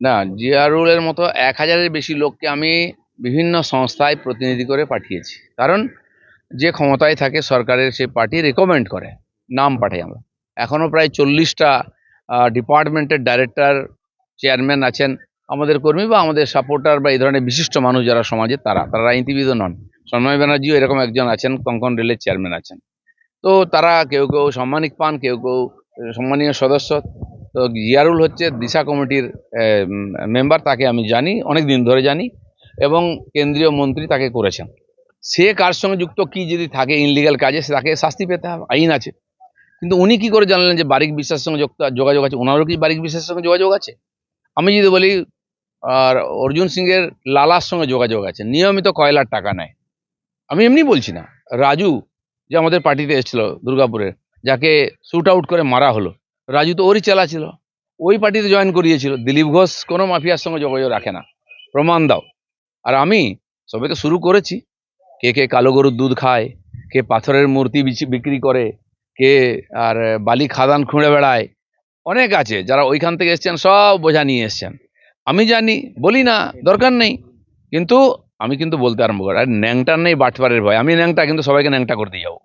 না জিয়ারুলের মতো এক হাজারের বেশি লোককে আমি বিভিন্ন সংস্থায় প্রতিনিধি করে পাঠিয়েছি। কারণ যে ক্ষমতায় থাকে সরকারের সেই পার্টি রেকমেন্ড করে, নাম পাঠাই আমরা। এখনও প্রায় চল্লিশটা ডিপার্টমেন্টের ডাইরেক্টর চেয়ারম্যান আছেন আমাদের কর্মী বা আমাদের সাপোর্টার বা এই ধরনের বিশিষ্ট মানুষ যারা সমাজে, তারা তারা রাজনীতিবিদও নন। সন্ময় ব্যানার্জিও এরকম একজন আছেন, কঙ্কন রেলের চেয়ারম্যান আছেন। তো তারা কেউ কেউ সম্মানিক পান, কেউ কেউ সম্মানীয় সদস্য। তো জিয়ারুল হচ্ছে দিশা কমিটির মেম্বার তাকে আমি জানি অনেক দিন ধরে জানি, এবং কেন্দ্রীয় মন্ত্রী তাকে করেছেন। সে কার সঙ্গে যুক্ত, কি যদি থাকে ইনলিগাল কাজে, সে তাকে শাস্তি পেতে হবে, আইন আছে। কিন্তু উনি কি করে জানলেন যে বারিক বিশ্বাসের সঙ্গে যোগাযোগ আছে? ওনারও কি বারিক বিশ্বাসের সঙ্গে যোগাযোগ আছে? আমি যদি বলি, আর অর্জুন সিংয়ের লালার সঙ্গে যোগাযোগ আছে, নিয়মিত কয়লার টাকা নেয়। আমি এমনি বলছি না। রাজু, যে আমাদের পার্টিতে এসেছিল দুর্গাপুরের, যাকে শ্যুট আউট করে মারা হলো রাজু তো ওরই চেলা ছিল। ওই পার্টিতে জয়েন করিয়েছিল। দিলীপ ঘোষ কোনো মাফিয়ার সঙ্গে যোগাযোগ রাখে না। প্রমাণ দাও। আর আমি সবে তো শুরু করেছি। কে কে কালো গরুর দুধ খায়, কে পাথরের মূর্তি বিক্রি করে, কে আর বালি খাদান খুঁড়ে বেড়ায়। অনেক আছে যারা ওইখান থেকে এসছেন, সব বোঝা নিয়ে এসছেন। আমি জানি, বলি না, দরকার নেই। কিন্তু আমি কিন্তু বলতে আরম্ভ করি, আর ন্যাংটার নেই বাটপারের ভয়। আমি ন্যাংটা, কিন্তু সবাইকে ন্যাংটা করতে যাব।